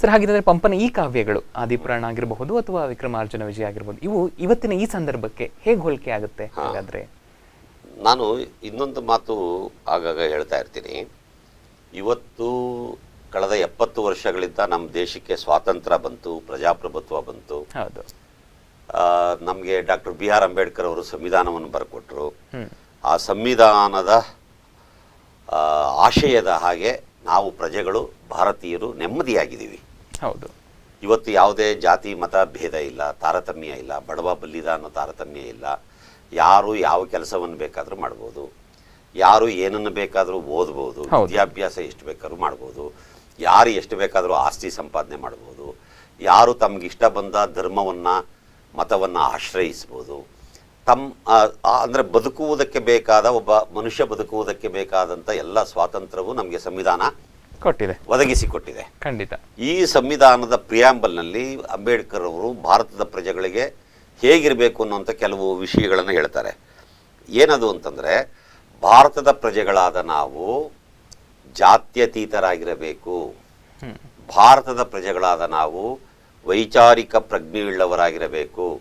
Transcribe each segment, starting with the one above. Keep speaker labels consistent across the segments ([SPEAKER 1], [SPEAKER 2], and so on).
[SPEAKER 1] Sir ಹಾಗಿದ್ರೆ ಪಂಪನ ಈ ಕಾವ್ಯಗಳು ಆದಿಪುರಾಣ ಆಗಿರಬಹುದು ಅಥವಾ ವಿಕ್ರಮಾರ್ಜುನ ವಿಜಯ ಆಗಿರಬಹುದು ಇವು ಇವತ್ತಿನ ಈ ಸಂದರ್ಭಕ್ಕೆ ಹೇಗೆ ಹೋಲಿಕೆ ಆಗುತ್ತೆ ಹಾಗಾದ್ರೆ?
[SPEAKER 2] ನಾನು ಇನ್ನೊಂದು ಮಾತು ಆಗಾಗ ಹೇಳ್ತಾ ಇರ್ತೀನಿ. ಇವತ್ತು ಕಳೆದ ಎಪ್ಪತ್ತು ವರ್ಷಗಳಿಂದ ನಮ್ಮ ದೇಶಕ್ಕೆ ಸ್ವಾತಂತ್ರ್ಯ ಬಂತು ಪ್ರಜಾಪ್ರಭುತ್ವ ಬಂತು.
[SPEAKER 1] ಹೌದು.
[SPEAKER 2] ನಮಗೆ ಡಾಕ್ಟರ್ ಬಿ ಆರ್ ಅಂಬೇಡ್ಕರ್ ಅವರು ಸಂವಿಧಾನವನ್ನು ಬರ್ಕೊಟ್ರು. ಆ ಸಂವಿಧಾನದ ಆಶಯದ ಹಾಗೆ ನಾವು ಪ್ರಜೆಗಳು ಭಾರತೀಯರು ನೆಮ್ಮದಿಯಾಗಿದ್ದೀವಿ.
[SPEAKER 1] ಹೌದು.
[SPEAKER 2] ಇವತ್ತು ಯಾವುದೇ ಜಾತಿ ಮತ ಭೇದ ಇಲ್ಲ ತಾರತಮ್ಯ ಇಲ್ಲ ಬಡವ ಬಲ್ಲಿದ ಅನ್ನೋ ತಾರತಮ್ಯ ಇಲ್ಲ. ಯಾರು ಯಾವ ಕೆಲಸವನ್ನು ಬೇಕಾದರೂ ಮಾಡ್ಬೋದು. ಯಾರು ಏನನ್ನು ಬೇಕಾದರೂ ಓದ್ಬೋದು. ವಿದ್ಯಾಭ್ಯಾಸ ಎಷ್ಟು ಬೇಕಾದ್ರೂ ಮಾಡ್ಬೋದು. ಯಾರು ಎಷ್ಟು ಬೇಕಾದರೂ ಆಸ್ತಿ ಸಂಪಾದನೆ ಮಾಡ್ಬೋದು. ಯಾರು ತಮ್ಗೆ ಇಷ್ಟ ಬಂದ ಧರ್ಮವನ್ನು ಮತವನ್ನು ಆಶ್ರಯಿಸ್ಬೋದು. ತಮ್ಮ ಅಂದರೆ ಬದುಕುವುದಕ್ಕೆ ಬೇಕಾದ ಒಬ್ಬ ಮನುಷ್ಯ ಬದುಕುವುದಕ್ಕೆ ಬೇಕಾದಂಥ ಎಲ್ಲ ಸ್ವಾತಂತ್ರ್ಯವು ನಮಗೆ ಸಂವಿಧಾನ
[SPEAKER 1] ಕೊಟ್ಟಿದೆ.
[SPEAKER 2] ಒದಗಿಸಿಕೊಟ್ಟಿದೆ
[SPEAKER 1] ಖಂಡಿತ.
[SPEAKER 2] ಈ ಸಂವಿಧಾನದ ಪ್ರಿಯಾಂಬಲ್ನಲ್ಲಿ ಅಂಬೇಡ್ಕರ್ ಅವರು ಭಾರತದ ಪ್ರಜೆಗಳಿಗೆ ಹೇಗಿರಬೇಕು ಅನ್ನುವಂಥ ಕೆಲವು ವಿಷಯಗಳನ್ನು ಹೇಳ್ತಾರೆ. ಏನದು ಅಂತಂದರೆ ಭಾರತದ ಪ್ರಜೆಗಳಾದ ನಾವು ಜಾತ್ಯತೀತರಾಗಿರಬೇಕು. ಭಾರತದ ಪ್ರಜೆಗಳಾದ ನಾವು ವೈಚಾರಿಕ ಪ್ರಜ್ಞೆಯುಳ್ಳವರಾಗಿರಬೇಕು.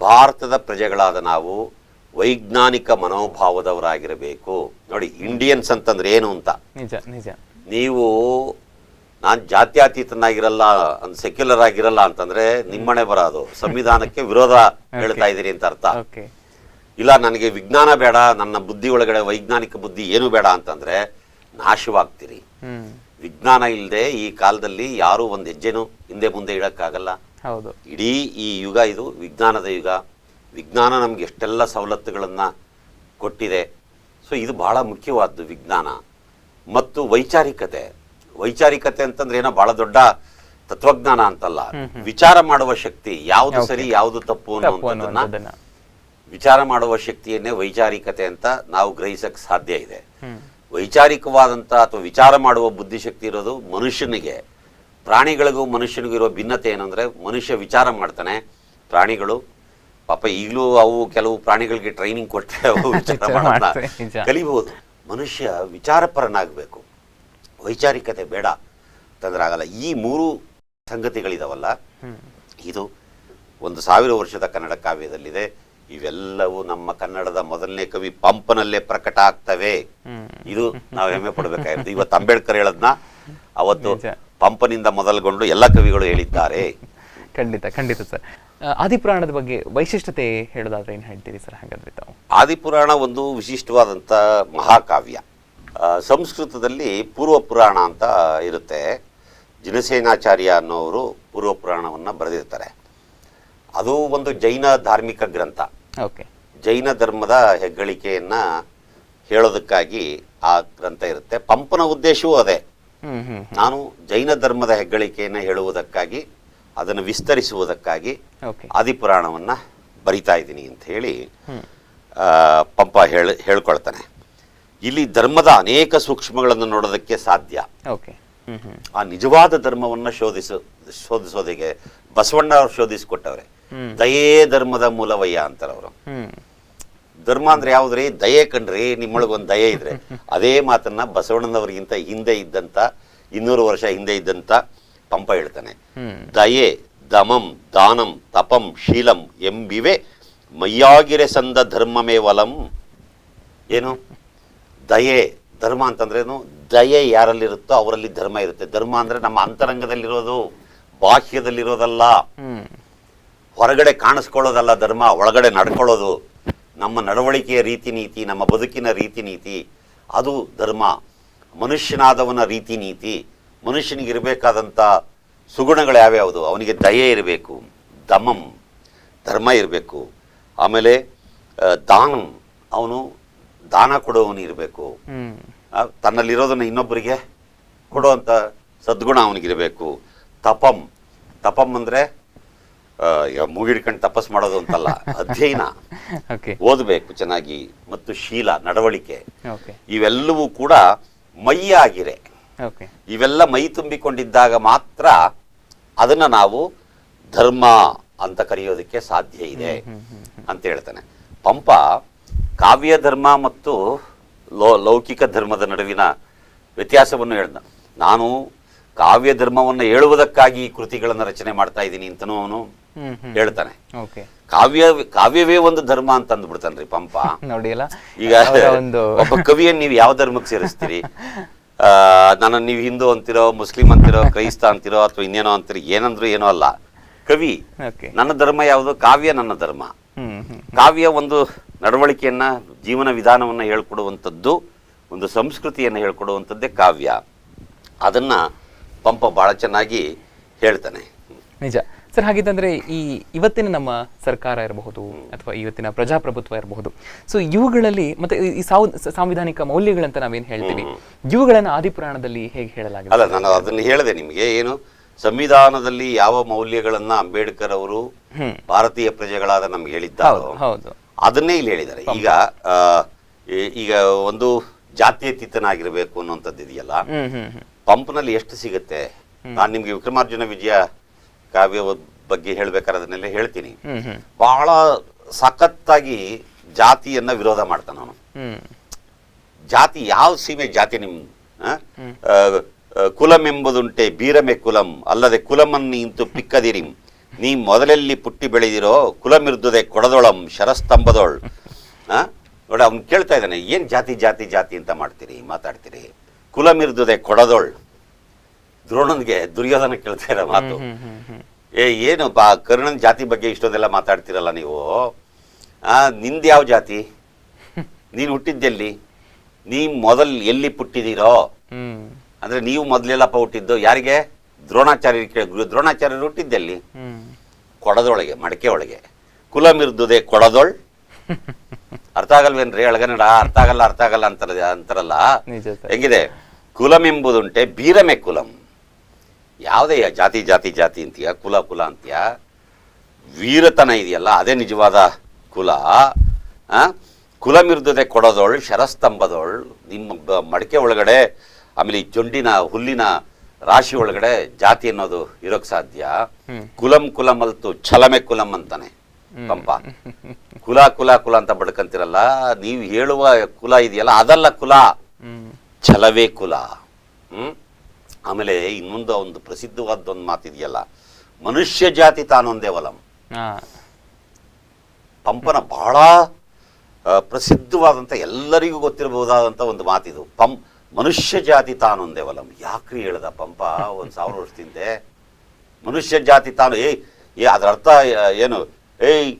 [SPEAKER 2] ಭಾರತದ ಪ್ರಜೆಗಳಾದ ನಾವು ವೈಜ್ಞಾನಿಕ ಮನೋಭಾವದವರಾಗಿರಬೇಕು. ನೋಡಿ ಇಂಡಿಯನ್ಸ್ ಅಂತಂದ್ರೆ ಏನು ಅಂತ?
[SPEAKER 1] ನಿಜ ನಿಜ.
[SPEAKER 2] ನೀವು ನಾನು ಜಾತ್ಯತೀತನಾಗಿರಲ್ಲ ಸೆಕ್ಯುಲರ್ ಆಗಿರಲ್ಲ ಅಂತಂದ್ರೆ ನಿಮ್ಮನೆ ಬರೋದು. ಸಂವಿಧಾನಕ್ಕೆ ವಿರೋಧ ಹೇಳ್ತಾ ಇದ್ದೀರಿ ಅಂತ ಅರ್ಥ. ಇಲ್ಲ ನನಗೆ ವಿಜ್ಞಾನ ಬೇಡ ನನ್ನ ಬುದ್ಧಿ ಒಳಗಡೆ ವೈಜ್ಞಾನಿಕ ಬುದ್ಧಿ ಏನು ಬೇಡ ಅಂತಂದ್ರೆ ನಾಶವಾಗ್ತೀರಿ. ವಿಜ್ಞಾನ ಇಲ್ಲದೆ ಈ ಕಾಲದಲ್ಲಿ ಯಾರೂ ಒಂದು ಹೆಜ್ಜೆನೂ ಹಿಂದೆ ಮುಂದೆ ಇಡಕ್ಕಾಗಲ್ಲ.
[SPEAKER 1] ಹೌದು.
[SPEAKER 2] ಇಡೀ ಈ ಯುಗ ಇದು ವಿಜ್ಞಾನದ ಯುಗ. ವಿಜ್ಞಾನ ನಮ್ಗೆ ಎಷ್ಟೆಲ್ಲ ಸವಲತ್ತುಗಳನ್ನ ಕೊಟ್ಟಿದೆ. ಸೊ ಇದು ಬಹಳ ಮುಖ್ಯವಾದ್ದು ವಿಜ್ಞಾನ. ಮತ್ತು ವೈಚಾರಿಕತೆ. ವೈಚಾರಿಕತೆ ಅಂತಂದ್ರೆ ಏನೋ ಬಹಳ ದೊಡ್ಡ ತತ್ವಜ್ಞಾನ ಅಂತಲ್ಲ. ವಿಚಾರ ಮಾಡುವ ಶಕ್ತಿ ಯಾವುದು ಸರಿ ಯಾವುದು ತಪ್ಪು
[SPEAKER 1] ಅನ್ನೋದನ್ನ
[SPEAKER 2] ವಿಚಾರ ಮಾಡುವ ಶಕ್ತಿಯನ್ನೇ ವೈಚಾರಿಕತೆ ಅಂತ ನಾವು ಗ್ರಹಿಸಕ್ ಸಾಧ್ಯ ಇದೆ. ವೈಚಾರಿಕವಾದಂತ ಅಥವಾ ವಿಚಾರ ಮಾಡುವ ಬುದ್ಧಿಶಕ್ತಿ ಇರೋದು ಮನುಷ್ಯನಿಗೆ. ಪ್ರಾಣಿಗಳಿಗೂ ಮನುಷ್ಯನಿಗೂ ಇರೋ ಭಿನ್ನತೆ ಏನಂದ್ರೆ ಮನುಷ್ಯ ವಿಚಾರ ಮಾಡ್ತಾನೆ ಪ್ರಾಣಿಗಳು ಪಾಪ ಈಗಲೂ ಅವು ಕೆಲವು ಪ್ರಾಣಿಗಳಿಗೆ ಟ್ರೈನಿಂಗ್ ಕೊಟ್ಟರೆ ಅವು ವಿಚಾರ
[SPEAKER 1] ವಿಚಾರ
[SPEAKER 2] ಮಾಡೋದನ್ನ ಕಲಿಬಹುದು ಮನುಷ್ಯ ವಿಚಾರಪರನಾಗಬೇಕು. ವೈಚಾರಿಕತೆ ಬೇಡ. ತಂದ್ರೆ ಆಗಲ್ಲ ಈ ಮೂರು ಸಂಗತಿಗಳಿದಾವಲ್ಲ ಇದು ಒಂದು ಸಾವಿರ ವರ್ಷದ ಕನ್ನಡ ಕಾವ್ಯದಲ್ಲಿದೆ. ಇವೆಲ್ಲವೂ ನಮ್ಮ ಕನ್ನಡದ ಮೊದಲನೇ ಕವಿ ಪಂಪನಲ್ಲೇ ಪ್ರಕಟ ಆಗ್ತವೆ. ಇದು ನಾವು ಹೆಮ್ಮೆ ಪಡಬೇಕಾಗಿರೋದು ಇವತ್ತು ಅಂಬೇಡ್ಕರ್ ಹೇಳದ್ನ? ಅವತ್ತು ಪಂಪನಿಂದ ಮೊದಲುಗೊಂಡು ಎಲ್ಲ ಕವಿಗಳು ಹೇಳಿದ್ದಾರೆ.
[SPEAKER 1] ಖಂಡಿತ ಖಂಡಿತ ಸರ್. ಆದಿಪುರಾಣದ ಬಗ್ಗೆ ವೈಶಿಷ್ಟ್ಯತೆ ಹೇಳೋದಾದ್ರೆ ಏನು ಹೇಳ್ತೀರಿ ಸರ್ ಹಾಗಾದ್ರೆ ತಾವು?
[SPEAKER 2] ಆದಿಪುರಾಣ ಒಂದು ವಿಶಿಷ್ಟವಾದಂಥ ಮಹಾಕಾವ್ಯ. ಸಂಸ್ಕೃತದಲ್ಲಿ ಪೂರ್ವ ಪುರಾಣ ಅಂತ ಇರುತ್ತೆ. ಜಿನಸೇನಾಚಾರ್ಯ ಅನ್ನೋರು ಪೂರ್ವ ಪುರಾಣವನ್ನು ಬರೆದಿರ್ತಾರೆ. ಅದು ಒಂದು ಜೈನ ಧಾರ್ಮಿಕ ಗ್ರಂಥ.
[SPEAKER 1] ಓಕೆ.
[SPEAKER 2] ಜೈನ ಧರ್ಮದ ಹೆಗ್ಗಳಿಕೆಯನ್ನು ಹೇಳೋದಕ್ಕಾಗಿ ಆ ಗ್ರಂಥ ಇರುತ್ತೆ. ಪಂಪನ ಉದ್ದೇಶವೂ ಅದೇ. ನಾನು ಜೈನ ಧರ್ಮದ ಹೆಗ್ಗಳಿಕೆಯನ್ನು ಹೇಳುವುದಕ್ಕಾಗಿ ಅದನ್ನು ವಿಸ್ತರಿಸುವುದಕ್ಕಾಗಿ ಆದಿಪುರಾಣವನ್ನು ಬರಿತಾ ಇದ್ದೀನಿ ಅಂತ ಹೇಳಿ ಪಂಪ ಹೇಳ ಹೇಳ್ಕೊಳ್ತಾನೆ. ಇಲ್ಲಿ ಧರ್ಮದ ಅನೇಕ ಸೂಕ್ಷ್ಮಗಳನ್ನು ನೋಡೋದಕ್ಕೆ ಸಾಧ್ಯ. ಆ ನಿಜವಾದ ಧರ್ಮವನ್ನ ಶೋಧಿಸ ಶೋಧಿಸೋದಿಗೆ ಬಸವಣ್ಣ ಅವರು ಶೋಧಿಸಿಕೊಟ್ಟವ್ರೆ. ದಯೇ ಧರ್ಮದ ಮೂಲವಯ್ಯ ಅಂತಾರೆ ಅವರು.
[SPEAKER 1] ಹ್ಮ್.
[SPEAKER 2] ಧರ್ಮ ಅಂದ್ರೆ ಯಾವ್ದ್ರಿ? ದಯೆ ಕಂಡ್ರಿ ನಿಮ್ಮೊಳಗೊಂದು ದಯೆ ಇದ್ರೆ. ಅದೇ ಮಾತನ್ನ ಬಸವಣ್ಣನವರಿಗಿಂತ ಹಿಂದೆ ಇದ್ದಂತ ಇನ್ನೂರು ವರ್ಷ ಹಿಂದೆ ಇದ್ದಂತ ಪಂಪ ಹೇಳ್ತಾನೆ. ದಯೆ ದಮಂ ದಾನಂ ತಪಂ ಶೀಲಂ ಎಂಬಿವೆ ಮೈಯಾಗಿರೆ ಸಂದ ಧರ್ಮಮೇ ವಲಂ. ಏನು? ದಯೆ ಧರ್ಮ ಅಂತಂದ್ರೇನು ದಯೆ ಯಾರಲ್ಲಿರುತ್ತೋ ಅವರಲ್ಲಿ ಧರ್ಮ ಇರುತ್ತೆ. ಧರ್ಮ ಅಂದ್ರೆ ನಮ್ಮ ಅಂತರಂಗದಲ್ಲಿರೋದು ಬಾಹ್ಯದಲ್ಲಿರೋದಲ್ಲ. ಹೊರಗಡೆ ಕಾಣಿಸ್ಕೊಳ್ಳೋದಲ್ಲ ಧರ್ಮ ಒಳಗಡೆ ನಡ್ಕೊಳ್ಳೋದು. ನಮ್ಮ ನಡವಳಿಕೆಯ ರೀತಿ ನೀತಿ ನಮ್ಮ ಬದುಕಿನ ರೀತಿ ನೀತಿ ಅದು ಧರ್ಮ. ಮನುಷ್ಯನಾದವನ ರೀತಿ ನೀತಿ. ಮನುಷ್ಯನಿಗೆ ಇರಬೇಕಾದಂಥ ಸುಗುಣಗಳು ಯಾವ್ಯಾವುದು? ಅವನಿಗೆ ದಯೆ ಇರಬೇಕು ದಮಂ ಧರ್ಮ ಇರಬೇಕು. ಆಮೇಲೆ ದಾನಂ ಅವನು ದಾನ ಕೊಡುವವನು ಇರಬೇಕು. ತನ್ನಲ್ಲಿರೋದನ್ನು ಇನ್ನೊಬ್ಬರಿಗೆ ಕೊಡುವಂಥ ಸದ್ಗುಣ ಅವನಿಗಿರಬೇಕು. ತಪಂ ತಪಂ ಅಂದರೆ ಮುಗಿಡ್ಕೊಂಡು ತಪಸ್ ಮಾಡೋದು ಅಂತಲ್ಲ ಅಧ್ಯಯನ. ಓದಬೇಕು ಚೆನ್ನಾಗಿ ಮತ್ತು ಶೀಲ ನಡವಳಿಕೆ. ಇವೆಲ್ಲವೂ ಕೂಡ ಮೈಯಾಗಿರೆ. ಇವೆಲ್ಲ ಮೈ ತುಂಬಿಕೊಂಡಿದ್ದಾಗ ಮಾತ್ರ ಅದನ್ನ ನಾವು ಧರ್ಮ ಅಂತ ಕರೆಯೋದಕ್ಕೆ ಸಾಧ್ಯ ಇದೆ ಅಂತ ಹೇಳ್ತಾನೆ. ಪಂಪ ಕಾವ್ಯ ಧರ್ಮ ಮತ್ತು ಲೋ ಲೌಕಿಕ ಧರ್ಮದ ನಡುವಿನ ವ್ಯತ್ಯಾಸವನ್ನು ಹೇಳ್ದ. ನಾನು ಕಾವ್ಯ ಧರ್ಮವನ್ನು ಹೇಳುವುದಕ್ಕಾಗಿ ಈ ಕೃತಿಗಳನ್ನು ರಚನೆ ಮಾಡ್ತಾ ಇದ್ದೀನಿ ಅಂತನೂ ಅವನು ಹೇಳ್ತಾನೆ. ಕಾವ್ಯ ಕಾವ್ಯವೇ ಒಂದು ಧರ್ಮ ಅಂತ ಅಂದ್ಬಿಡ್ತಾನ್ರಿ ಪಂಪ.
[SPEAKER 1] ನೋಡಿಲ್ಲ
[SPEAKER 2] ಈಗ ಒಬ್ಬ ಕವಿಯನ್ನು ನೀವು ಯಾವ ಧರ್ಮಕ್ಕೆ ಸೇರಿಸ್ತೀರಿ? ಆ, ನನ್ನ ನೀವು ಹಿಂದೂ ಅಂತಿರೋ ಮುಸ್ಲಿಂ ಅಂತಿರೋ ಕ್ರೈಸ್ತ ಅಂತಿರೋ ಅಥವಾ ಇನ್ನೇನೋ ಅಂತಿರೋ ಏನಂದ್ರು ಏನೋ ಅಲ್ಲ. ಕವಿ ನನ್ನ ಧರ್ಮ ಯಾವುದು? ಕಾವ್ಯ ನನ್ನ ಧರ್ಮ. ಕಾವ್ಯ ಒಂದು ನಡವಳಿಕೆಯನ್ನ ಜೀವನ ವಿಧಾನವನ್ನ ಹೇಳ್ಕೊಡುವಂಥದ್ದು ಒಂದು ಸಂಸ್ಕೃತಿಯನ್ನು ಹೇಳ್ಕೊಡುವಂಥದ್ದೇ ಕಾವ್ಯ. ಅದನ್ನ ಪಂಪ ಬಹಳ ಚೆನ್ನಾಗಿ ಹೇಳ್ತಾನೆ.
[SPEAKER 1] ನಿಜ. ಸರ್ ಹಾಗಿದ್ದಂದ್ರೆ ಈ ಇವತ್ತಿನ ನಮ್ಮ ಸರ್ಕಾರ ಇರಬಹುದು ಅಥವಾ ಇವತ್ತಿನ ಪ್ರಜಾಪ್ರಭುತ್ವ ಇರಬಹುದು. ಸೊ ಇವುಗಳಲ್ಲಿ ಮತ್ತೆ ಈ- ಈ ಸಾವು ಸಾಂವಿಧಾನಿಕ ಮೌಲ್ಯಗಳಂತ ನಾವೇನು ಹೇಳ್ತೀವಿ? ಇವುಗಳನ್ನ ಆದಿಪುರಾಣದಲ್ಲಿ ಹೇಗೆ ಹೇಳಲಾಗಿದೆ?
[SPEAKER 2] ಅಲ್ಲ ನಾನು ಅದನ್ನು ಹೇಳಿದೆ ನಿಮಗೆ. ಏನು? ಸಂವಿಧಾನದಲ್ಲಿ ಯಾವ ಮೌಲ್ಯಗಳನ್ನ ಅಂಬೇಡ್ಕರ್ ಅವರು ಭಾರತೀಯ ಪ್ರಜೆಗಳಾದ ನಮ್ಗೆ ಹೇಳಿದ್ದಾರೋ? ಅದನ್ನೇ ಇಲ್ಲಿ ಹೇಳಿದ್ದಾರೆ. ಈಗ ಈಗ ಒಂದು ಜಾತ್ಯತೀತನಾಗಿರ್ಬೇಕು ಅನ್ನುವಂಥದ್ದು ಇದೆಯಲ್ಲ ಪಂಪ್ನಲ್ಲಿ ಎಷ್ಟು ಸಿಗುತ್ತೆ? ನಾನು ನಿಮ್ಗೆ ವಿಕ್ರಮಾರ್ಜುನ ವಿಜಯ ಕಾವ್ಯ ಬಗ್ಗೆ ಹೇಳ್ಬೇಕಾದ್ರೆ ಅದನ್ನೆಲ್ಲ ಹೇಳ್ತೀನಿ ಬಹಳ ಸಖತ್ತಾಗಿ ಜಾತಿಯನ್ನ ವಿರೋಧ ಮಾಡ್ತಾನ ಅವನು. ಜಾತಿ ಯಾವ ಸೀಮೆ ಜಾತಿ ನಿಮ್ ಕುಲಂ ಎಂಬುದುಂಟೆ ಬೀರಮೆ ಕುಲಂ ಅಲ್ಲದೆ ಕುಲಮನ್ನು ಇಂತು ಪಿಕ್ಕದಿರಿ. ನೀ ಮೊದಲೆಲ್ಲಿ ಪುಟ್ಟಿ ಬೆಳೆದಿರೋ ಕುಲಮಿರ್ದುದೆ ಕೊಡದೊಳಂ ಶರಸ್ತಂಭದೊಳ್ ಆ? ನೋಡಿ ಅವ್ನು ಕೇಳ್ತಾ ಇದ್ದಾನೆ ಏನ್ ಜಾತಿ ಜಾತಿ ಜಾತಿ ಅಂತ ಮಾಡ್ತೀರಿ ಮಾತಾಡ್ತೀರಿ? ಕುಲಮಿರ್ದುದೆ ಕೊಡದೊಳ್. ದ್ರೋಣನ್ಗೆ ದುರ್ಯೋಧನ ಕೇಳ್ತಾ ಇರೋ ಮಾತು. ಏ ಏನು ಬಾ ಕರ್ಣನ್ ಜಾತಿ ಬಗ್ಗೆ ಇಷ್ಟೊಂದೆಲ್ಲ ಮಾತಾಡ್ತಿರಲ್ಲ ನೀವು? ಆ ನಿಂದ ಯಾವ ಜಾತಿ? ನೀನು ಹುಟ್ಟಿದ್ದೆಲ್ಲಿ? ನೀ ಮೊದಲ್ ಎಲ್ಲಿ
[SPEAKER 1] ಪುಟ್ಟಿದ್ದೀರೋ
[SPEAKER 2] ಅಂದ್ರೆ ನೀವು ಮೊದಲೆಲ್ಲಪ್ಪ ಹುಟ್ಟಿದ್ದು ಯಾರಿಗೆ? ದ್ರೋಣಾಚಾರ್ಯರು ಕೇಳಿ ದ್ರೋಣಾಚಾರ್ಯರು ಹುಟ್ಟಿದ್ದೆಲ್ಲಿ? ಕೊಡದೊಳಗೆ ಮಡಕೆ ಒಳಗೆ. ಕುಲಮಿರ್ದುದೆ ಕೊಡದೊಳ್. ಅರ್ಥ ಆಗಲ್ವೇನ್ರಿ? ಅಳಗನಡ ಅರ್ಥ ಆಗಲ್ಲ ಅರ್ಥ ಆಗಲ್ಲ ಅಂತಾರ ಅಂತಾರಲ್ಲ? ಹೆಂಗಿದೆ? ಕುಲಂ ಎಂಬುದುಂಟೆ ಬೀರಮೆ ಕುಲಂ. ಯಾವುದೇ ಜಾತಿ ಜಾತಿ ಜಾತಿ ಅಂತೀಯ ಕುಲ ಕುಲ ಅಂತೀಯ ವೀರತನ ಇದೆಯಲ್ಲ ಅದೇ ನಿಜವಾದ ಕುಲ ಆ? ಕುಲಮಿರ್ದದೆ ಕೊಡೋದೊಳ್ ಶರಸ್ತಂಭದೊಳ್ ನಿಮ್ಮ ಮಡಕೆ ಒಳಗಡೆ ಆಮೇಲೆ ಈ ಜೊಂಡಿನ ಹುಲ್ಲಿನ ರಾಶಿ ಒಳಗಡೆ ಜಾತಿ ಅನ್ನೋದು ಇರೋಕ್ ಸಾಧ್ಯ. ಕುಲಂ ಕುಲಂ ಅಲ್ತು ಛಲಮೆ ಕುಲಂ ಅಂತಾನೆ ಪಂಪ. ಕುಲ ಕುಲ ಕುಲ ಅಂತ ಬಡ್ಕಂತಿರಲ್ಲ ನೀವು ಹೇಳುವ ಕುಲ ಇದೆಯಲ್ಲ ಅದಲ್ಲ ಕುಲ. ಛಲವೇ ಕುಲ. ಹ್ಮ್? ಆಮೇಲೆ ಇನ್ನೊಂದು ಒಂದು ಪ್ರಸಿದ್ಧವಾದ ಒಂದು ಮಾತಿದೆಯಲ್ಲ ಮನುಷ್ಯ ಜಾತಿ ತಾನೊಂದೇ ವಲಂ ಪಂಪನ ಬಹಳ ಪ್ರಸಿದ್ಧವಾದಂಥ ಎಲ್ಲರಿಗೂ ಗೊತ್ತಿರಬಹುದಾದಂಥ ಒಂದು ಮಾತಿದು. ಪಂ ಮನುಷ್ಯ ಜಾತಿ ತಾನೊಂದೇ ವಲಂ ಯಾಕ್ರಿ ಹೇಳ್ದ ಪಂಪ? ಒಂದು ಸಾವಿರ ವರ್ಷದಿಂದ ಮನುಷ್ಯ ಜಾತಿ ತಾನು ಏಯ್ ಏ ಅದರ ಅರ್ಥ ಏನು? ಏಯ್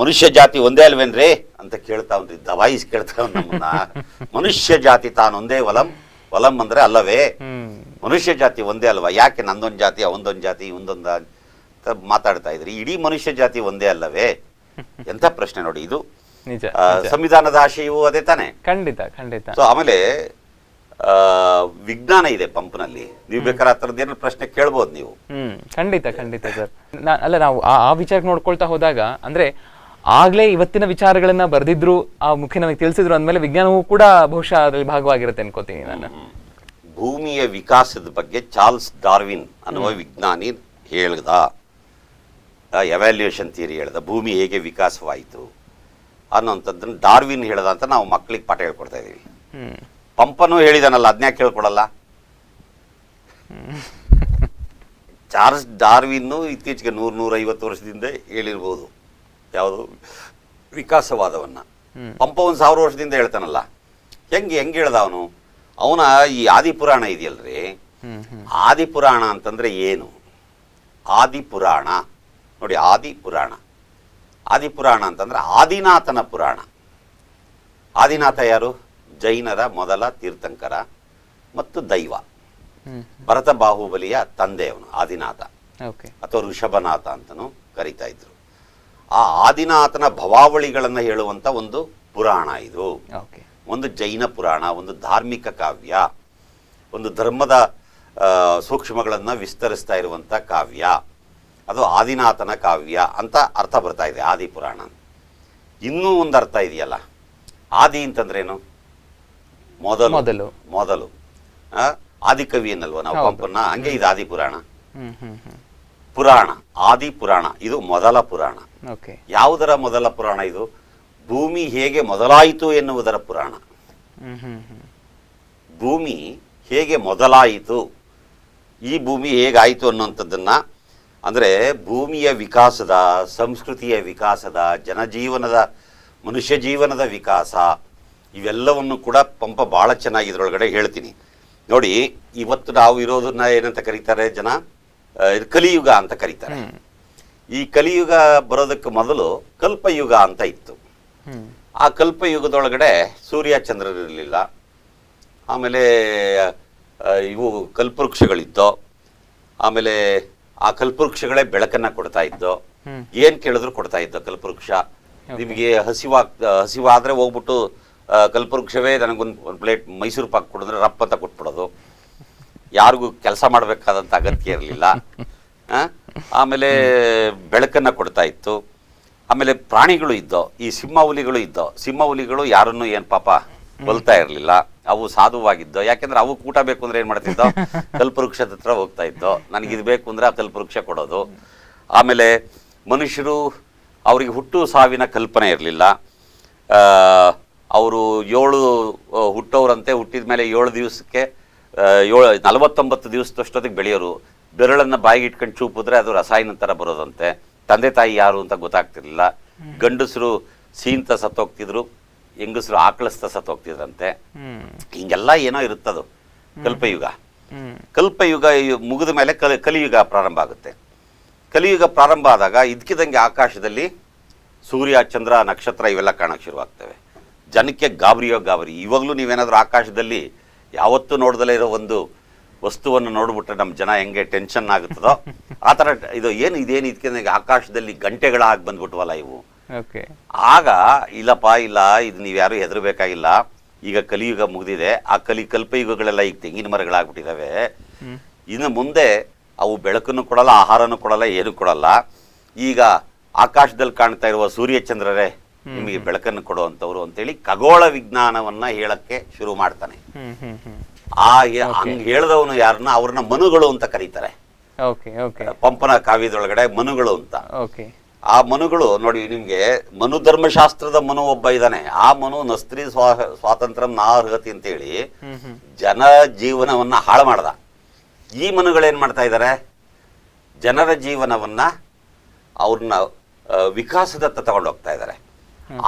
[SPEAKER 2] ಮನುಷ್ಯ ಜಾತಿ ಒಂದೇ ಅಲ್ವೇನ್ರಿ? ಅಂತ ಕೇಳ್ತಾ ಒಂದು ದಬಾಯಿಸಿ ಕೇಳ್ತಾ ನಮ್ಮನ್ನ. ಮನುಷ್ಯ ಜಾತಿ ತಾನೊಂದೇ ವಲಂ ವಲಂ ಅಂದ್ರೆ ಅಲ್ಲವೇ? ಮನುಷ್ಯ ಜಾತಿ ಒಂದೇ ಅಲ್ವಾ? ಯಾಕೆ ನಂದೊಂದು ಜಾತಿ ಅವನದೊಂದು ಜಾತಿ ಒಂದೊಂದು ಅಂತ ಮಾತಾಡ್ತಾ ಇದ್ರಿ? ಇಡೀ ಮನುಷ್ಯ ಜಾತಿ ಒಂದೇ ಅಲ್ಲವೇ? ಎಂತ ಪ್ರಶ್ನೆ ನೋಡಿ ಇದು.
[SPEAKER 1] ನಿಜ
[SPEAKER 2] ಸಂವಿಧಾನದ ಆಶಯವೂ ಅದೇ ತಾನೆ.
[SPEAKER 1] ಖಂಡಿತ ಖಂಡಿತ.
[SPEAKER 2] ಸೊ ಆಮೇಲೆ ಆ, ವಿಜ್ಞಾನ ಇದೆ ಪಂಪ್ನಲ್ಲಿ. ನೀವು ಬೇಕಾದ್ರೆ ಆ ಥರದ್ದು ಏನಾದ್ರು ಪ್ರಶ್ನೆ ಕೇಳ್ಬೋದು ನೀವು.
[SPEAKER 1] ಖಂಡಿತ ಖಂಡಿತ ಸರ್. ಅಲ್ಲ ನಾವು ಆ ಆ ವಿಚಾರಕ್ಕೆ ನೋಡ್ಕೊಳ್ತಾ ಹೋದಾಗ ಅಂದ್ರೆ ಆಗ್ಲೇ ಇವತ್ತಿನ ವಿಚಾರಗಳನ್ನ ಬರೆದಿದ್ರು ಆ ಮುಖ್ಯ ನಮಗೆ ತಿಳಿಸಿದ್ರು ಅಂದ್ಮೇಲೆ ವಿಜ್ಞಾನವೂ ಕೂಡ ಬಹುಶಃ ಅದ್ರಲ್ಲಿ ಭಾಗವಾಗಿರುತ್ತೆ ಅನ್ಕೋತೀನಿ ನಾನು.
[SPEAKER 2] ಭೂಮಿಯ ವಿಕಾಸದ ಬಗ್ಗೆ ಚಾರ್ಲ್ಸ್ ಡಾರ್ವಿನ್ ಅನ್ನುವ ವಿಜ್ಞಾನಿ ಹೇಳ್ದ. ಎವ್ಯಾಲ್ಯೂಯೇಷನ್ ಥಿಯರಿ ಹೇಳ್ದ ಭೂಮಿ ಹೇಗೆ ವಿಕಾಸವಾಯಿತು ಅನ್ನೋಂಥದ್ದನ್ನು ಡಾರ್ವಿನ್ ಹೇಳ್ದ ಅಂತ ನಾವು ಮಕ್ಕಳಿಗೆ ಪಾಠ ಹೇಳ್ಕೊಡ್ತಾ
[SPEAKER 1] ಇದ್ದೀವಿ
[SPEAKER 2] ಪಂಪನೂ ಹೇಳಿದಾನಲ್ಲ ಅದನ್ನ ಕೇಳ್ಕೊಡಲ್ಲ ಚಾರ್ಲ್ಸ್ ಡಾರ್ವಿನ್ನು ಇತ್ತೀಚೆಗೆ ನೂರು ನೂರೈವತ್ತು ವರ್ಷದಿಂದ ಹೇಳಿರ್ಬೋದು. ಯಾವುದು? ವಿಕಾಸವಾದವನ್ನ. ಪಂಪ ಒಂದು ಸಾವಿರ ವರ್ಷದಿಂದ ಹೇಳ್ತಾನಲ್ಲ. ಹೆಂಗೆ ಹೆಂಗೆ ಹೇಳ್ದ ಅವನು? ಅವನ ಈ ಆದಿಪುರಾಣ ಇದೆಯಲ್ರಿ? ಆದಿಪುರಾಣ ಅಂತಂದ್ರೆ ಏನು? ಆದಿಪುರಾಣ. ನೋಡಿ ಆದಿಪುರಾಣ. ಆದಿಪುರಾಣ ಅಂತಂದ್ರೆ ಆದಿನಾಥನ ಪುರಾಣ. ಆದಿನಾಥ ಯಾರು? ಜೈನರ ಮೊದಲ ತೀರ್ಥಂಕರ ಮತ್ತು ದೈವ. ಭರತ ಬಾಹುಬಲಿಯ ತಂದೆ ಅವನು ಆದಿನಾಥ. ಅಥವಾ ಋಷಭನಾಥ ಅಂತಲೂ ಕರಿತಾ ಇದ್ರು. ಆ ಆದಿನಾಥನ ಭವಾವಳಿಗಳನ್ನು ಹೇಳುವಂತ ಒಂದು ಪುರಾಣ ಇದು.
[SPEAKER 1] ಓಕೆ.
[SPEAKER 2] ಒಂದು ಜೈನ ಪುರಾಣ ಒಂದು ಧಾರ್ಮಿಕ ಕಾವ್ಯ ಒಂದು ಧರ್ಮದ ಸೂಕ್ಷ್ಮಗಳನ್ನು ವಿಸ್ತರಿಸ್ತಾ ಇರುವಂಥ ಕಾವ್ಯ. ಅದು ಆದಿನಾಥನ ಕಾವ್ಯ ಅಂತ ಅರ್ಥ ಬರ್ತಾ ಇದೆ ಆದಿ ಪುರಾಣ. ಇನ್ನೂ ಒಂದು ಅರ್ಥ ಇದೆಯಲ್ಲ? ಆದಿ ಅಂತಂದ್ರೇನು? ಮೊದಲು.
[SPEAKER 1] ಮೊದಲು.
[SPEAKER 2] ಮೊದಲು. ಆದಿಕವಿ ಅನ್ನಲ್ವ ನಾವು. ಪಂಪನ್ನ? ಹಂಗೆ ಇದು ಆದಿ ಪುರಾಣ. ಪುರಾಣ ಆದಿ ಪುರಾಣ ಇದು ಮೊದಲ ಪುರಾಣ. ಯಾವುದರ ಮೊದಲ ಪುರಾಣ ಇದು? ಭೂಮಿ ಹೇಗೆ ಮೊದಲಾಯಿತು ಎನ್ನುವುದರ ಪುರಾಣ. ಭೂಮಿ ಹೇಗೆ ಮೊದಲಾಯಿತು ಈ ಭೂಮಿ ಹೇಗಾಯಿತು ಅನ್ನುವಂಥದ್ದನ್ನು ಅಂದರೆ ಭೂಮಿಯ ವಿಕಾಸದ ಸಂಸ್ಕೃತಿಯ ವಿಕಾಸದ ಜನಜೀವನದ ಮನುಷ್ಯ ಜೀವನದ ವಿಕಾಸ ಇವೆಲ್ಲವನ್ನು ಕೂಡ ಪಂಪ ಭಾಳ ಚೆನ್ನಾಗಿ ಇದರೊಳಗಡೆ ಹೇಳ್ತೀನಿ. ನೋಡಿ ಇವತ್ತು ನಾವು ಇರೋದನ್ನ ಏನಂತ ಕರೀತಾರೆ ಜನ? ಕಲಿಯುಗ ಅಂತ ಕರೀತಾರೆ. ಈ ಕಲಿಯುಗ ಬರೋದಕ್ಕೆ ಮೊದಲು ಕಲ್ಪಯುಗ ಅಂತ ಇತ್ತು. ಆ ಕಲ್ಪಯುಗದೊಳಗಡೆ ಸೂರ್ಯ ಚಂದ್ರರಿರಲಿಲ್ಲ. ಆಮೇಲೆ ಇವು ಕಲ್ಪವೃಕ್ಷಗಳಿದ್ದೋ ಆಮೇಲೆ ಆ ಕಲ್ಪವೃಕ್ಷಗಳೇ ಬೆಳಕನ್ನ ಕೊಡ್ತಾ ಇದ್ದೋ ಏನು ಕೇಳಿದ್ರು ಕೊಡ್ತಾ ಇದ್ದೋ ಕಲ್ಪವೃಕ್ಷ. ನಿಮಗೆ ಹಸಿವಾಗ ಹಸಿವಾದ್ರೆ ಹೋಗ್ಬಿಟ್ಟು ಕಲ್ಪವೃಕ್ಷವೇ ನನಗೊಂದು ಒಂದು ಪ್ಲೇಟ್ ಮೈಸೂರು ಪಾಕ್ ಕೊಡಿದ್ರೆ ರಪ್ಪ ಅಂತ ಕೊಟ್ಬಿಡೋದು. ಯಾರಿಗೂ ಕೆಲಸ ಮಾಡಬೇಕಾದಂಥ ಅಗತ್ಯ ಇರಲಿಲ್ಲ. ಆಮೇಲೆ ಬೆಳಕನ್ನ ಕೊಡ್ತಾ ಇತ್ತು. ಆಮೇಲೆ ಪ್ರಾಣಿಗಳು ಇದ್ದೋ, ಈ ಸಿಂಹ ಹುಲಿಗಳು ಇದ್ದೋ, ಸಿಂಹ ಹುಲಿಗಳು ಯಾರನ್ನು ಏನು ಪಾಪ ಬಲ್ತಾ ಇರಲಿಲ್ಲ. ಅವು ಸಾಧುವಾಗಿದ್ದೋ, ಯಾಕೆಂದ್ರೆ ಅವು ಕೂಟ ಬೇಕು ಅಂದ್ರೆ ಏನು ಮಾಡ್ತಿದ್ದೋ, ಕಲ್ಪವೃಕ್ಷದ ಹತ್ರ ಹೋಗ್ತಾ ಇದ್ದೋ. ನನಗೆ ಇದು ಬೇಕು ಅಂದ್ರೆ ಆ ಕಲ್ಪವೃಕ್ಷ ಕೊಡೋದು. ಆಮೇಲೆ ಮನುಷ್ಯರು ಅವರಿಗೆ ಹುಟ್ಟು ಸಾವಿನ ಕಲ್ಪನೆ ಇರಲಿಲ್ಲ. ಅವರು ಏಳು ಹುಟ್ಟೋರಂತೆ ಹುಟ್ಟಿದ ಮೇಲೆ ಏಳು ದಿವಸಕ್ಕೆ ಏಳು, ನಲವತ್ತೊಂಬತ್ತು ದಿವಸದಷ್ಟೊತ್ತಿಗೆ ಬೆಳೆಯೋರು. ಬೆರಳನ್ನು ಬಾಯಿಗೆ ಇಟ್ಕೊಂಡು ಚೂಪಿದ್ರೆ ಅದು ರಸಾಯನ ಥರ ಬರೋದಂತೆ. ತಂದೆ ತಾಯಿ ಯಾರು ಅಂತ ಗೊತ್ತಾಗ್ತಿರ್ಲಿಲ್ಲ. ಗಂಡಸರು ಸೀಂತ ಸತ್ತೋಗ್ತಿದ್ರು ಹೆಂಗಸರು ಆಕಳಿಸ್ತ ಸತ್ತೋಗ್ತಿದ್ರಂತೆ.
[SPEAKER 1] ಹೋಗ್ತಿದ್ರಂತೆ
[SPEAKER 2] ಹಿಂಗೆಲ್ಲ ಏನೋ ಇರುತ್ತದು ಕಲ್ಪಯುಗ. ಕಲ್ಪಯುಗ ಮುಗಿದ ಮೇಲೆ ಕಲಿ ಕಲಿಯುಗ ಪ್ರಾರಂಭ ಆಗುತ್ತೆ. ಕಲಿಯುಗ ಪ್ರಾರಂಭ ಆದಾಗ ಇದ್ಕಿದಂಗೆ ಆಕಾಶದಲ್ಲಿ ಸೂರ್ಯ ಚಂದ್ರ ನಕ್ಷತ್ರ ಇವೆಲ್ಲ ಕಾಣಕ್ಕೆ ಶುರುವಾಗ್ತವೆ. ಜನಕ್ಕೆ ಗಾಬರಿಯೋ ಗಾಬರಿ. ಇವಾಗಲೂ ನೀವೇನಾದರೂ ಆಕಾಶದಲ್ಲಿ ಯಾವತ್ತೂ ನೋಡ್ದಲೇ ಇರೋ ಒಂದು ವಸ್ತುವನ್ನು ನೋಡ್ಬಿಟ್ರೆ ನಮ್ಮ ಜನ ಹೆಂಗೆ ಟೆನ್ಷನ್ ಆಗುತ್ತದೋ ಆ ಥರ ಇದು ಏನು ಇದೇನು ಇದಕ್ಕೆ ಆಕಾಶದಲ್ಲಿ ಗಂಟೆಗಳಾಗಿ ಬಂದ್ಬಿಟ್ವಲ್ಲ ಇವು. ಆಗ ಇಲ್ಲಪ್ಪ ಇಲ್ಲ ಇದು ನೀವು ಯಾರು ಹೆದರಬೇಕಾಗಿಲ್ಲ ಈಗ ಕಲಿಯುಗ ಮುಗಿದಿದೆ ಆ ಕಲಿ ಕಲ್ಪಯುಗಗಳೆಲ್ಲ ಈಗ ತೆಂಗಿನ ಮರಗಳಾಗ್ಬಿಟ್ಟಿದ್ದಾವೆ ಇನ್ನು ಮುಂದೆ ಅವು ಬೆಳಕನ್ನು ಕೊಡಲ್ಲ ಆಹಾರನೂ ಕೊಡಲ್ಲ ಏನು ಕೊಡಲ್ಲ. ಈಗ ಆಕಾಶದಲ್ಲಿ ಕಾಣ್ತಾ ಇರುವ ಸೂರ್ಯ ಚಂದ್ರರೇ ನಿಮಗೆ ಬೆಳಕನ್ನು ಕೊಡುವಂಥವ್ರು ಅಂತೇಳಿ ಖಗೋಳ ವಿಜ್ಞಾನವನ್ನ ಹೇಳಕ್ಕೆ ಶುರು ಮಾಡ್ತಾನೆ. ಆ ಹಂಗ್ ಹೇಳ್ದವನು ಯಾರನ್ನ? ಅವ್ರನ್ನ ಮನುಗಳು ಅಂತ ಕರೀತಾರೆ. ಪಂಪನ ಕಾವ್ಯದೊಳಗಡೆ ಮನುಗಳು ಅಂತ. ಆ ಮನುಗಳು ನೋಡಿ ನಿಮ್ಗೆ ಮನು ಧರ್ಮಶಾಸ್ತ್ರದ ಮನು ಒಬ್ಬ ಇದ್ದಾನೆ. ಆ ಮನು ನಸ್ತ್ರಿ ಸ್ವಾ ಸ್ವಾತಂತ್ರ್ಯ ನಾ ಅರ್ಹತಿ
[SPEAKER 1] ಅಂತ ಹೇಳಿ
[SPEAKER 2] ಜನ ಜೀವನವನ್ನ ಹಾಳು ಮಾಡ್ದ. ಈ ಮನುಗಳೇನ್ ಮಾಡ್ತಾ ಇದ್ದಾರೆ ಜನರ ಜೀವನವನ್ನ ಅವ್ರನ್ನ ವಿಕಾಸದತ್ತ ತಗೊಂಡು ಹೋಗ್ತಾ ಇದ್ದಾರೆ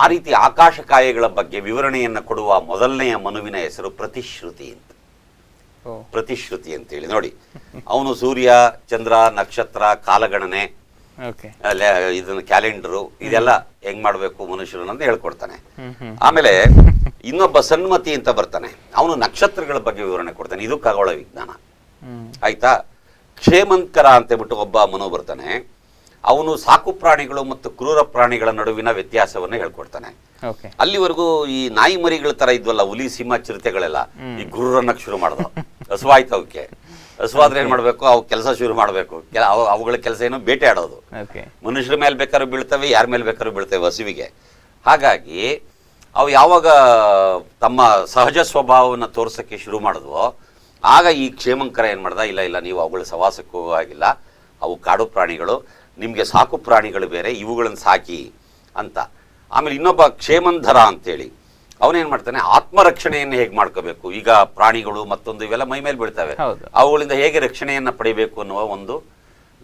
[SPEAKER 2] ಆ ರೀತಿ ಆಕಾಶ ಕಾಯಗಳ ಬಗ್ಗೆ ವಿವರಣೆಯನ್ನ ಕೊಡುವ ಮೊದಲನೆಯ ಮನುವಿನ ಹೆಸರು ಪ್ರತಿಶ್ರುತಿ ಅಂತ. ಪ್ರತಿಶ್ರುತಿ ಅಂತೇಳಿ. ನೋಡಿ ಅವನು ಸೂರ್ಯ ಚಂದ್ರ ನಕ್ಷತ್ರ ಕಾಲಗಣನೆ ಇದನ್ನ ಕ್ಯಾಲೆಂಡರು ಇದೆಲ್ಲ ಹೆಂಗ್ ಮಾಡ್ಬೇಕು ಮನುಷ್ಯರು ಅಂತ ಹೇಳ್ಕೊಡ್ತಾನೆ. ಆಮೇಲೆ ಇನ್ನೊಬ್ಬ ಸನ್ಮತಿ ಅಂತ ಬರ್ತಾನೆ. ಅವನು ನಕ್ಷತ್ರಗಳ ಬಗ್ಗೆ ವಿವರಣೆ ಕೊಡ್ತಾನೆ. ಇದು ಖಗೋಳ ವಿಜ್ಞಾನ. ಆಯ್ತಾ? ಕ್ಷೇಮಂಕರ ಅಂತ ಹೇಳ್ಬಿಟ್ಟು ಒಬ್ಬ ಮನೋ ಬರ್ತಾನೆ. ಅವನು ಸಾಕು ಪ್ರಾಣಿಗಳು ಮತ್ತು ಕ್ರೂರ ಪ್ರಾಣಿಗಳ ನಡುವಿನ ವ್ಯತ್ಯಾಸವನ್ನು ಹೇಳ್ಕೊಡ್ತಾನೆ. ಅಲ್ಲಿವರೆಗೂ ಈ ನಾಯಿ ಮರಿಗಳ ತರ ಇದ್ವಲ್ಲ ಹುಲಿ ಸಿಂಹ ಚಿರತೆಗಳೆಲ್ಲ ಈ ಗುರುರನ್ನ ಶುರು ಮಾಡ್ದು. ಹಸುವಾಯ್ತು ಅವಕ್ಕೆ. ಹಸುವಾದ್ರೆ ಏನ್ ಮಾಡ್ಬೇಕು? ಅವು ಕೆಲಸ ಶುರು ಮಾಡ್ಬೇಕು. ಅವುಗಳ ಕೆಲಸ ಏನು? ಬೇಟೆ ಆಡೋದು. ಮನುಷ್ಯರ ಮೇಲೆ ಬೇಕಾದ್ರೂ ಬೀಳ್ತವೆ ಯಾರ ಮೇಲೆ ಬೇಕಾದ್ರೂ ಬೀಳ್ತವೆ ಹಸುವಿಗೆ. ಹಾಗಾಗಿ ಅವು ಯಾವಾಗ ತಮ್ಮ ಸಹಜ ಸ್ವಭಾವವನ್ನು ತೋರ್ಸಕ್ಕೆ ಶುರು ಮಾಡಿದ್ವೋ ಆಗ ಈ ಕ್ಷೇಮಂಕರ ಏನು ಮಾಡ್ದ? ಇಲ್ಲ ಇಲ್ಲ ನೀವು ಅವುಗಳ ಸವಾಸಕ್ಕೂ ಆಗಿಲ್ಲ. ಅವು ಕಾಡು ಪ್ರಾಣಿಗಳು. ನಿಮಗೆ ಸಾಕು ಪ್ರಾಣಿಗಳು ಬೇರೆ ಇವುಗಳನ್ನು ಸಾಕಿ ಅಂತ. ಆಮೇಲೆ ಇನ್ನೊಬ್ಬ ಕ್ಷೇಮಂಧರ ಅಂತೇಳಿ ಅವನೇನು ಮಾಡ್ತಾನೆ ಆತ್ಮರಕ್ಷಣೆಯನ್ನು ಹೇಗೆ ಮಾಡ್ಕೋಬೇಕು? ಈಗ ಪ್ರಾಣಿಗಳು ಮತ್ತೊಂದು ಇವೆಲ್ಲ ಮೈ ಮೇಲೆ ಬೀಳ್ತವೆ. ಅವುಗಳಿಂದ ಹೇಗೆ ರಕ್ಷಣೆಯನ್ನು ಪಡಿಬೇಕು ಅನ್ನುವ ಒಂದು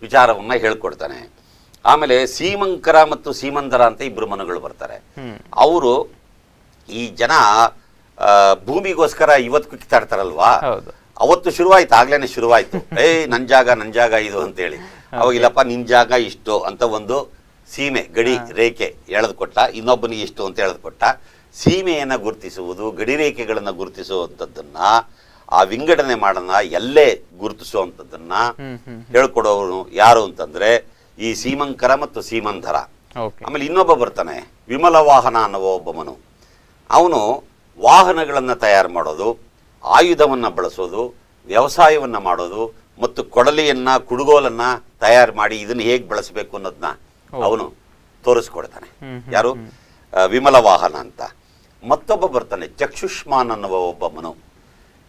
[SPEAKER 2] ವಿಚಾರವನ್ನು ಹೇಳ್ಕೊಡ್ತಾನೆ. ಆಮೇಲೆ ಸೀಮಂಕರ ಮತ್ತು ಸೀಮಂಧರ ಅಂತ ಇಬ್ಬರು ಮನುಗಳು ಬರ್ತಾರೆ. ಅವರು ಈ ಜನ ಆ, ಭೂಮಿಗೋಸ್ಕರ ಇವತ್ತು ಕಿತ್ತಾಡ್ತಾರಲ್ವಾ? ಅವತ್ತು ಶುರುವಾಯ್ತು ಆಗ್ಲೇನೆ ಶುರುವಾಯ್ತು. ಏಯ್ ನನ್ ಜಾಗ ನನ್ ಜಾಗ ಇದು ಅಂತೇಳಿ. ಅವಾಗಿಲ್ಲಪ್ಪ ನಿನ್ ಜಾಗ ಇಷ್ಟು ಅಂತ ಒಂದು ಸೀಮೆ ಗಡಿ ರೇಖೆ ಎಳೆದು ಕೊಟ್ಟ ಇನ್ನೊಬ್ಬನಿಗೆ ಇಷ್ಟು ಅಂತ ಎಳೆದು ಕೊಟ್ಟ ಸೀಮೆಯನ್ನ ಗುರುತಿಸುವುದು ಗಡಿ ರೇಖೆಗಳನ್ನ ಗುರುತಿಸುವಂಥದ್ದನ್ನ ಆ ವಿಂಗಡಣೆ ಮಾಡೋಣ ಎಲ್ಲೇ ಗುರುತಿಸುವಂಥದ್ದನ್ನ ಹೇಳ್ಕೊಡೋನು ಯಾರು ಅಂತಂದ್ರೆ ಈ ಸೀಮಂಕರ ಮತ್ತು ಸೀಮಂಧರ. ಆಮೇಲೆ ಇನ್ನೊಬ್ಬ ಬರ್ತಾನೆ ವಿಮಲ ವಾಹನ ಅನ್ನುವ ಒಬ್ಬ ಮನು ಅವನು ವಾಹನಗಳನ್ನು ತಯಾರು ಮಾಡೋದು ಆಯುಧವನ್ನು ಬಳಸೋದು ವ್ಯವಸಾಯವನ್ನು ಮಾಡೋದು ಮತ್ತು ಕೊಡಲಿಯನ್ನ ಕುಡುಗೋಲನ್ನ ತಯಾರು ಮಾಡಿ ಇದನ್ನ ಹೇಗೆ ಬಳಸಬೇಕು ಅನ್ನೋದನ್ನ ಅವನು ತೋರಿಸ್ಕೊಡ್ತಾನೆ. ಯಾರು? ವಿಮಲ ವಾಹನ ಅಂತ. ಮತ್ತೊಬ್ಬ ಬರ್ತಾನೆ ಚಕ್ಷುಷ್ಮಾನ್ ಅನ್ನುವ ಒಬ್ಬ ಮನು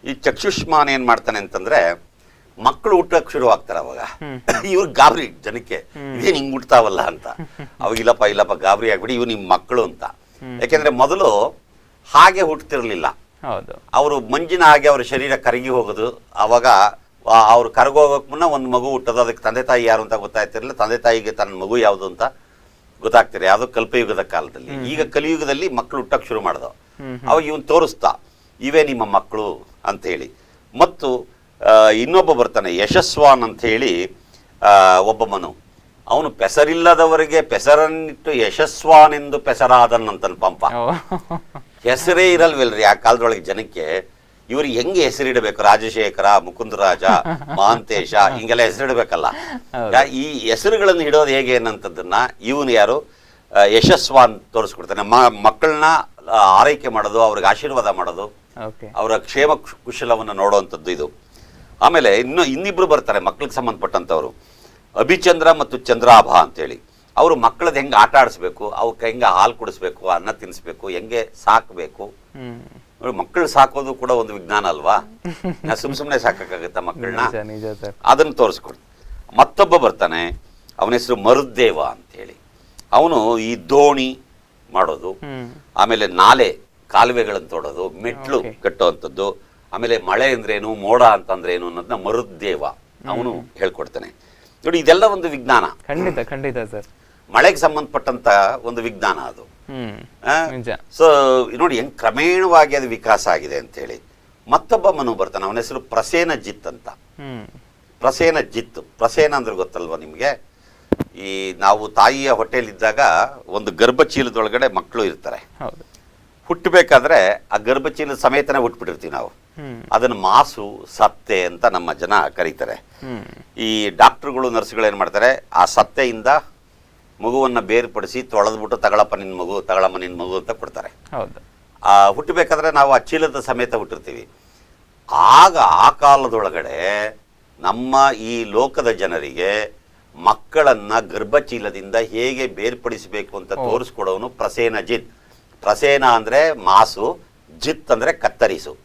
[SPEAKER 2] ಈ ಚಕ್ಷುಷ್ಮಾನ್ ಏನ್ ಮಾಡ್ತಾನೆ ಅಂತಂದ್ರೆ ಮಕ್ಕಳು ಹುಟ್ಟಕ್ ಶುರು ಆಗ್ತಾರೆ ಅವಾಗ. ಇವ್ರು ಗಾಬರಿ ಜನಕ್ಕೆ. ಇದೇನು ಹಿಂಗ್ ಹುಟ್ತಾವಲ್ಲ ಅಂತ. ಅವಾಗ ಇಲ್ಲಪ್ಪ ಇಲ್ಲಪ್ಪ ಗಾಬರಿ ಆಗ್ಬಿಡಿ ಇವ್ ನಿಮ್ ಮಕ್ಕಳು ಅಂತ. ಯಾಕೆಂದ್ರೆ ಮೊದಲು ಹಾಗೆ ಹುಟ್ಟತಿರ್ಲಿಲ್ಲ
[SPEAKER 1] ಹೌದು.
[SPEAKER 2] ಅವರು ಮಂಜಿನ ಹಾಗೆ ಅವರ ಶರೀರ ಕರಗಿ ಹೋಗೋದು. ಅವಾಗ ಅವ್ರು ಕರ್ಗೋಗೋಕೆ ಮುನ್ನ ಒಂದು ಮಗು ಹುಟ್ಟೋದು ಅದಕ್ಕೆ ತಂದೆ ತಾಯಿ ಯಾರು ಅಂತ ಗೊತ್ತಾಯ್ತಿರಲಿಲ್ಲ. ತಂದೆ ತಾಯಿಗೆ ತನ್ನ ಮಗು ಯಾವುದು ಅಂತ ಗೊತ್ತಾಗ್ತಿರ ಯಾವುದೋ ಕಲ್ಪಯುಗದ ಕಾಲದಲ್ಲಿ. ಈಗ ಕಲಿಯುಗದಲ್ಲಿ ಮಕ್ಕಳು ಹುಟ್ಟಕ್ಕೆ ಶುರು ಮಾಡ್ದವು. ಅವಾಗ ಇವನು ತೋರಿಸ್ತಾ ಇವೇ ನಿಮ್ಮ ಮಕ್ಕಳು ಅಂತ ಹೇಳಿ. ಮತ್ತು ಇನ್ನೊಬ್ಬ ಬರ್ತಾನೆ ಯಶಸ್ವಾನ್ ಅಂತ ಹೇಳಿ ಒಬ್ಬ ಮನು. ಅವನು ಪೆಸರಿಲ್ಲದವರಿಗೆ ಪೆಸರನ್ನಿಟ್ಟು ಯಶಸ್ವಾನೆಂದು ಪೆಸರಾದನಂತನ ಪಂಪ.
[SPEAKER 1] ಓ.
[SPEAKER 2] ಹೆಸರೇ ಇರಲ್ವಲ್ರಿ ಆ ಕಾಲದೊಳಗೆ ಜನಕ್ಕೆ. ಇವ್ರಿಗೆ ಹೆಂಗೆ ಹೆಸರಿಡಬೇಕು? ರಾಜಶೇಖರ ಮುಕುಂದರಾಜ ಮಹಾಂತೇಶ ಹಿಂಗೆಲ್ಲ ಹೆಸರಿಡಬೇಕಲ್ಲ. ಈ ಹೆಸರುಗಳನ್ನು ಇಡೋದು ಹೇಗೆ ಅನ್ನಂಥದ್ದನ್ನ ಇವನು ಯಾರು? ಯಶಸ್ವಾನ್ ತೋರಿಸ್ಕೊಡ್ತಾನೆ. ಮ ಮಕ್ಕಳನ್ನ ಆರೈಕೆ ಮಾಡೋದು ಅವ್ರಿಗೆ ಆಶೀರ್ವಾದ ಮಾಡೋದು ಅವರ ಕ್ಷೇಮ ಕುಶ್- ಕುಶಲವನ್ನು ನೋಡುವಂಥದ್ದು ಇದು. ಆಮೇಲೆ ಇನ್ನು ಇನ್ನಿಬ್ರು ಬರ್ತಾರೆ ಮಕ್ಕಳಿಗೆ ಸಂಬಂಧಪಟ್ಟಂಥವ್ರು. ಅಭಿಚಂದ್ರ ಮತ್ತು ಚಂದ್ರಾಭ ಅಂತೇಳಿ. ಅವರು ಮಕ್ಕಳದ್ದು ಹೆಂಗೆ ಆಟ ಆಡಿಸ್ಬೇಕು ಅವಕ್ಕೆ ಹೆಂಗೆ ಹಾಲು ಕುಡಿಸ್ಬೇಕು ಅನ್ನ ತಿನ್ನಿಸ್ಬೇಕು ಹೆಂಗೆ ಸಾಕಬೇಕು? ಮಕ್ಕಳು ಸಾಕೋದು ಕೂಡ ಒಂದು ವಿಜ್ಞಾನ ಅಲ್ವಾ? ಸುಮ್ ಸುಮ್ಮನೆ ಸಾಕಾಗತ್ತಾ ಮಕ್ಕಳನ್ನ?
[SPEAKER 1] ಅದನ್ನ ನಿಜ
[SPEAKER 2] ಅದನ್ನು ತೋರಿಸ್ಕೊಡು. ಮತ್ತೊಬ್ಬ ಬರ್ತಾನೆ ಅವನ ಹೆಸರು ಅಂತ ಹೇಳಿ ಅವನು ಈ ದೋಣಿ ಮಾಡೋದು ಆಮೇಲೆ ನಾಲೆ ಕಾಲುವೆಗಳನ್ನು ತೋಡೋದು ಮೆಟ್ಲು. ಕಟ್ಟುವಂಥದ್ದು ಆಮೇಲೆ ಮಳೆ ಅಂದ್ರೇನು ಮೋಡ ಅಂತಂದ್ರೇನು ಅನ್ನೋದನ್ನ ಮರುದೇವ ಅವನು ಹೇಳ್ಕೊಡ್ತಾನೆ. ನೋಡಿ ಇದೆಲ್ಲ ಒಂದು ವಿಜ್ಞಾನ.
[SPEAKER 1] ಖಂಡಿತ ಖಂಡಿತ ಸರ್.
[SPEAKER 2] ಮಳೆಗೆ ಸಂಬಂಧಪಟ್ಟಂತ ಒಂದು ವಿಜ್ಞಾನ ಅದು? ಸೊ ನೋಡಿ ಹೆಂಗ್ ಕ್ರಮೇಣವಾಗಿ ಅದು ವಿಕಾಸ ಆಗಿದೆ ಅಂತ ಹೇಳಿ ಮತ್ತೊಬ್ಬ ಮನು ಬರ್ತಾನೆ ಅವನ ಹೆಸರು ಪ್ರಸೇನ ಜಿತ್ ಅಂತ. ಪ್ರಸೇನ ಜಿತ್ತು ಪ್ರಸೇನ ಅಂದ್ರೆ ಗೊತ್ತಲ್ವಾ ನಿಮಗೆ? ಈ ನಾವು ತಾಯಿಯ ಹೊಟ್ಟೆಲಿದ್ದಾಗ ಒಂದು ಗರ್ಭಚೀಲದೊಳಗಡೆ ಮಕ್ಕಳು ಇರ್ತಾರೆ. ಹುಟ್ಟಬೇಕಾದ್ರೆ ಆ ಗರ್ಭಚೀಲದ ಸಮೇತನೇ ಹುಟ್ಬಿಟ್ಟಿರ್ತೀವಿ ನಾವು. ಅದನ್ನ ಮಾಸು ಸತ್ತೆ ಅಂತ ನಮ್ಮ ಜನ ಕರೀತಾರೆ. ಈ ಡಾಕ್ಟರ್ಗಳು ನರ್ಸ್ಗಳು ಏನ್ ಮಾಡ್ತಾರೆ? ಆ ಸತ್ತೆಯಿಂದ ಮಗುವನ್ನು ಬೇರ್ಪಡಿಸಿ ತೊಳೆದ್ಬಿಟ್ಟು ತಗಳಪ್ಪ ನಿನ್ನ ಮಗು ತಗಳಮ್ಮ ನಿನ್ನ ಮಗು ಅಂತ ಕೊಡ್ತಾರೆ.
[SPEAKER 1] ಹೌದು.
[SPEAKER 2] ಆ ಹುಟ್ಟಬೇಕಾದ್ರೆ ನಾವು ಆ ಚೀಲದ ಸಮೇತ ಹುಟ್ಟಿರ್ತೀವಿ. ಆಗ ಆ ಕಾಲದೊಳಗಡೆ ನಮ್ಮ ಈ ಲೋಕದ ಜನರಿಗೆ ಮಕ್ಕಳನ್ನ ಗರ್ಭಚೀಲದಿಂದ ಹೇಗೆ ಬೇರ್ಪಡಿಸಬೇಕು ಅಂತ ತೋರಿಸ್ಕೊಡೋನು ಪ್ರಸೇನ ಜಿತ್. ಪ್ರಸೇನ ಅಂದರೆ ಮಾಸು ಜಿತ್ ಅಂದರೆ ಕತ್ತರಿಸು.